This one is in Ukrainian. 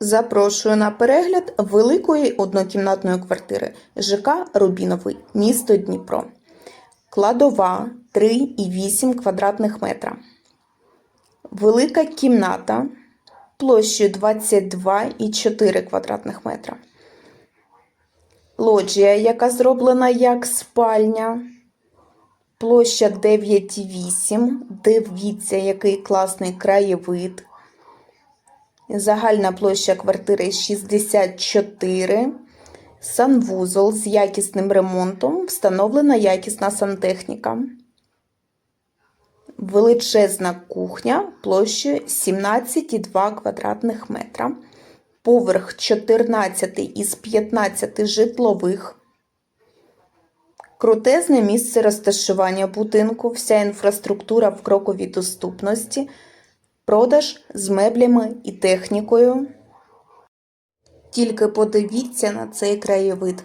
Запрошую на перегляд великої однокімнатної квартири ЖК Рубіновий, місто Дніпро. Кладова 3,8 квадратних метра. Велика кімната площею 22,4 квадратних метра. Лоджія, яка зроблена як спальня. Площа 9,8. Дивіться, який класний краєвид. Загальна площа квартири 64. Санвузол з якісним ремонтом. Встановлена якісна сантехніка. Величезна кухня площею 17,2 квадратних метра. Поверх 14 із 15 житлових. Крутезне місце розташування будинку, вся інфраструктура в кроковій доступності, продаж з меблями і технікою. Тільки подивіться на цей краєвид.